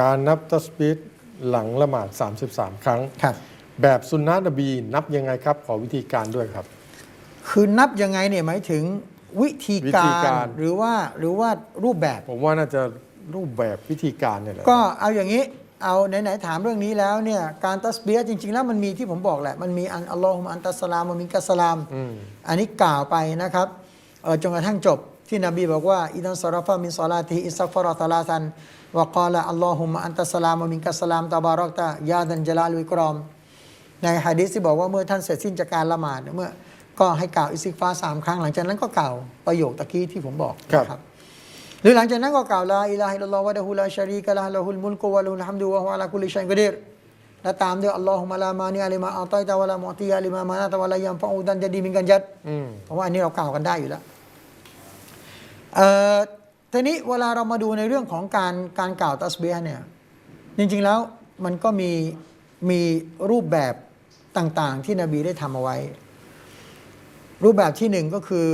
การนับตัสบีดหลังละหมาด 33 ครั้ง ครับ แบบสุนนะนบีนับยังไงครับ ขอวิธีการด้วยครับ คือนับยังไงเนี่ยหมายถึงวิธีวิกาธีรการ หรือว่าหรือว่ารูปแบบ ผมว่าน่าจะรูปแบบวิธีการเนี่ยแหละ ก็เอาอย่างนี้ เอาไหนๆถามเรื่องนี้แล้วเนี่ยการตัสเบียห์จริง ๆ แล้วมันมีที่ผมบอกแหละ มันมีอันอัลลอฮุมะอันตัสสลามมันมีกัสสลาม อืม อันนี้กล่าวไปนะครับเอ่อจนกระทั่งจบ ที่นบีบอกว่าอิดันซาราฟามินซอลาติอิสตักฟาระตะลาซันวะกาละอัลลอฮุมะอันตัสสลามมินกัสสลามตะบารักตะยาดันจลาลุอิกรอม ในฮะดีษที่บอกว่าเมื่อท่านเสร็จสิ้นจากการละหมาดเมื่อก็ให้กล่าวอิสติกฟาร์สามครั้งหลังจากนั้นก็กล่าวประโยคตะกี้ที่ผมบอกครับนะครับหรือหลังจากนั้นก็กล่าวลาอิลาฮิลลอฮ์วะดะฮูลาชารีกะละฮ์ละฮุลมุลกุวะลุลฮัมดุวะฮุอะลากุลิชัยกะดีรและตามด้วยอัลลอฮุมะลามานีอะลิมาอัตอยตะวะลามุอติยะลิมามานะตะวะลายัมฟะอูดันจะดีมินกันยัดอืมเพราะว่าอันนี้เรากล่าวกันได้อยู่แล้ว เอ่อทีนี้เวลาเรามาดูในเรื่องของการการกล่าวตัสเบียห์เนี่ยจริงๆแล้วมันก็มีมีรูปแบบต่างๆ ที่นบีได้ทำเอาไว้ รูปแบบที่หนึ่งก็คือ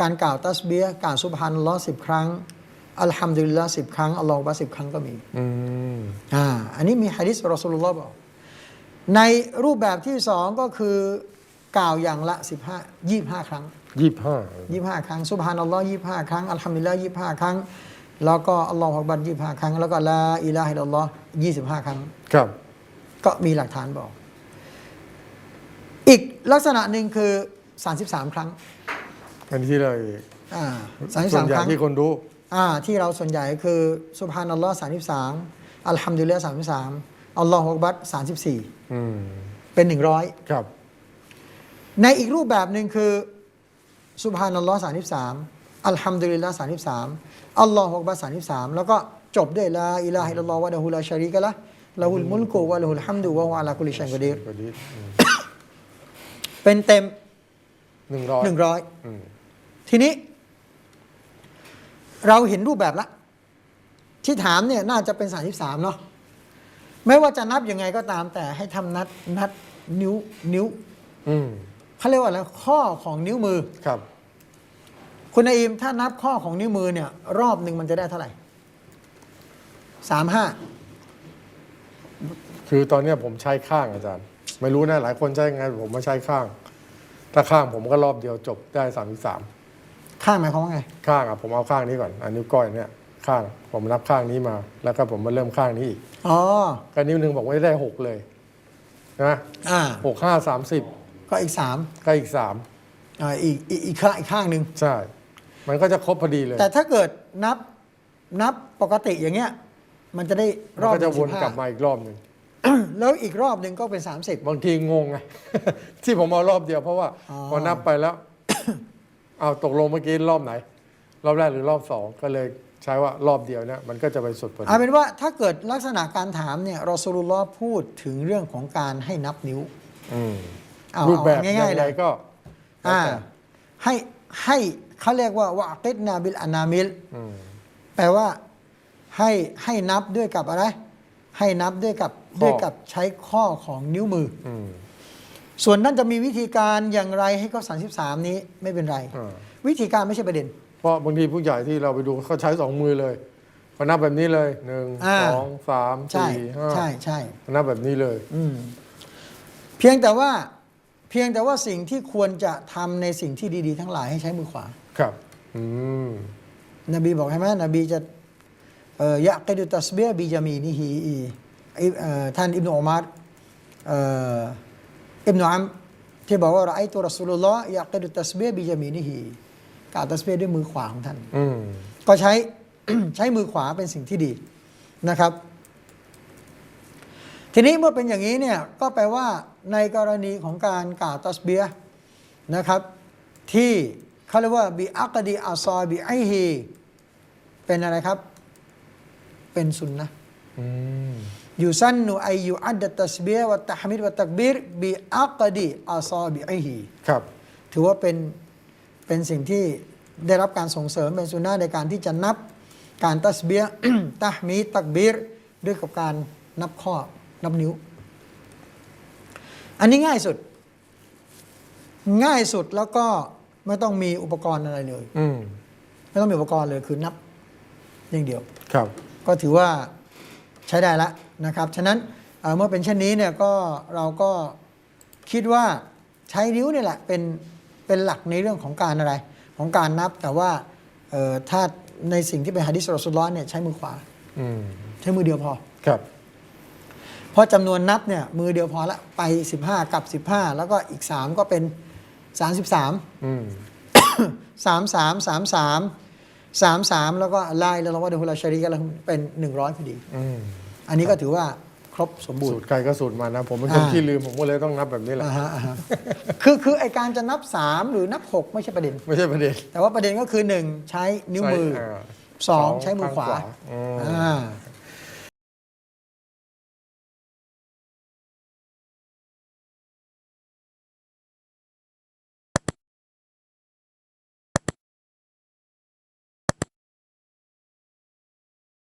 การกล่าวตัสเบียห์กล่าวซุบฮานัลลอฮ์สิบครั้ง อัลฮัมดุลิลละสิบครั้งอัลลอฮฺบะสิบครั้งก็มีอืมอ่าอันนี้มีฮะดิษรอสูลุลลอฮ์บอกในรูปแบบที่สองก็คือกล่าวอย่างละสิบห้ายี่ห้าครั้ง ยี่ห้ายี่ห้าครั้งซุบฮานัลลอฮ์ยี่ห้าครั้งอัลฮัมดุลิลละยี่ห้าครั้ง แล้วก็อัลลอฮฺอักบัรยี่ห้าครั้ง แล้วก็ลาอิลาฮิลลัลลอฮ์ยี่สิบห้าครั้ง ครับ ก็มีหลักฐานบอก อีกลักษณะหนึ่งคือ33ครั้ง อันนี้ที่เลยอ่าส่วน33ใหญ่ครั้ง ที่คนรู้ อ่าที่เราส่วนใหญ่คือสุบฮานัลลอฮ์33อัลฮัมดุลิลละ33อัลลอฮฺอักบัร34อืม เป็น100ครับ ในอีกรูปแบบหนึ่งคือ สุบฮานัลลอฮ์33อัลฮัมดุลิลละ33อัลลอฮฺอักบัร33แล้วก็จบด้วยลาอิลาฮิลลัลลอฮ์วะดะฮูลาชารีกะละละหุลมุลกุวะละหุลฮัมดุวะฮุอะลากุลิชัยกะดีรก็ดีเป็นเต็มหนึ่งร้อย100อืมทีนี้ เราเห็นรูปแบบละ ที่ถามเนี่ยน่าจะเป็น33เนาะไม่ว่าจะนับยังไงก็ตามแต่ให้ทำนัดนัดนิ้วนิ้วอืม เขาเรียกว่าอะไรข้อของนิ้วมือ ครับ คุณนายอิมถ้านับข้อของนิ้วมือเนี่ย รอบหนึ่งมันจะได้เท่าไหร่สามห้าคือตอนเนี้ยผมใช้ข้างอาจารย์ ไม่รู้นะหลายคนใช้ยังไงผมมาใช้ข้าง ถ้าข้างผมก็รอบเดียวจบได้สามสามข้างหมายความว่าไง ข้างอะผมเอาข้างนี้ก่อนอันนิ้วก้อยเนี่ยข้างผมนับข้างนี้มา แล้วก็ผมมาเริ่มข้างนี้อีกอ๋อก็นิ้วหนึ่งบอกว่าได้หกเลยนะอ่าหกห้าสามสิบ ก็อีกสามก็อีกสามอ่าอีกอีกอีกข้างอีกข้างหนึ่งใช่ มันก็จะครบพอดีเลยแต่ถ้าเกิดนับนับปกติอย่างเงี้ย มันจะได้รมันอบก็จะหวนง15กลับมาอีกรอบหนึ่ง แล้วอีกรอบหนึ่งก็เป็น 30 บางทีงงไง ที่ผมเอารอบเดียวเพราะว่าอ๋อ พอนับไปแล้ว เอาตกลงเมื่อกี้รอบไหน รอบแรกหรือรอบสองก็เลยใช้ว่ารอบเดียวเนี่ยมันก็จะไปสุดพอดีเอาเป็นว่าถ้าเกิดลักษณะการถามเนี่ยรอสูลุลลอฮ์พูดถึงเรื่องของการให้นับนิ้ว อืม เอารูปแบบเอาง่ายๆงเลไงยก็อ่าแล้วแต่ให้ให้เขาเรียกว่าวะกิดนาบิลอานามิล อืม แปลว่าให้ให้นับด้วยกับอะไร ให้นับด้วยกับข้อ ด้วยกับใช้ข้อของนิ้วมือ อืมส่วนนั่นจะมีวิธีการอย่างไรให้เขา33 นี้ไม่เป็นไร อ่าวิธีการไม่ใช่ประเด็น เพราะบางทีผู้ใหญ่ที่เราไปดูเขาใช้สองมือเลยเขานับแบบนี้เลยหนึ่งอ่า สองสามใช่สี่ห้าใช่ใช่เขานับแบบนี้เลย อืมเพียงแต่ว่า เพียงแต่ว่าสิ่งที่ควรจะทำในสิ่งที่ดีๆ ทั้งหลายให้ใช้มือขวา ครับ อืม นบีบอกใช่ไหมนบีจะเอ่อยะกิดุตัสเบียบีจามีนิฮีอิเอ่อท่านอิบนุอุมัรเอ่ออิบนุอัมที่บอกว่าเราไอตัวรอสูลุลลอฮ์ยะกิดุตัสเบียบีจามีนิฮีกล่าวตัสเบียด้วยมือขวาของท่านอืมก็ใช้ใช้มือขวาเป็นสิ่งที่ดีนะครับ ทีนี้เมื่อเป็นอย่างนี้เนี่ยก็แปลว่าในกรณีของการกล่าวตัสเบียห์นะครับที่เขาเรียกว่าบิอักดีอัซอบิไอฮีเป็นอะไรครับ เป็นสุนนะอืมยูซันนูไอยูอัดดะตัสเบียห์วะตะฮมิดวะตักบีรบิอักดีอัซอบิไอฮีครับถือว่าเป็นเป็นสิ่งที่ได้รับการส่งเสริมเป็นสุนนะในการที่จะนับการตัสเบียตะมีตักบีรด้วยกับการนับข้อ นับนิ้ว อันนี้ง่ายสุด ง่ายสุดแล้วก็ไม่ต้องมีอุปกรณ์อะไรเลย อืมไม่ต้องมีอุปกรณ์เลยคือนับอย่างเดียว ครับ ก็ถือว่าใช้ได้ละนะครับ ฉะนั้นเอ่อเมื่อเป็นเช่นนี้เนี่ยก็เราก็คิดว่าใช้นิ้วเนี่ยแหละเป็นเป็นหลักในเรื่องของการอะไร ของการนับแต่ว่าเอ่อถ้าในสิ่งที่เป็นฮะดิษรอสุลลอฮ์เนี่ยใช้มือขวา อืมใช้มือเดียวพอ ครับ เพราะจำนวนนับเนี่ยมือเดียวพอละไป 15 กับ 15 แล้วก็อีก 3 ก็เป็น 33 อืม 33 33 33 แล้วก็ไล่แล้วเราก็เดฮุลาชารีกันแล้วเป็น 100พอดี อืม อันนี้ก็ถือว่าครบสมบูรสูณ์ตรใครก็สูตรมานะ ผมเป็นคนอ่าขี้ลืมผมก็เลยต้องนับแบบนี้แหละ อ่าฮะอ่าฮะคือคือไอการจะนับ 3 หรือนับ 6 ไม่ใช่ประเด็น ไม่ใช่ประเด็นแต่ว่าประเด็นก็คือ 1 ใช้นิ้วมือ ใช้าสองใช้มือขวาข้งอืม อ่า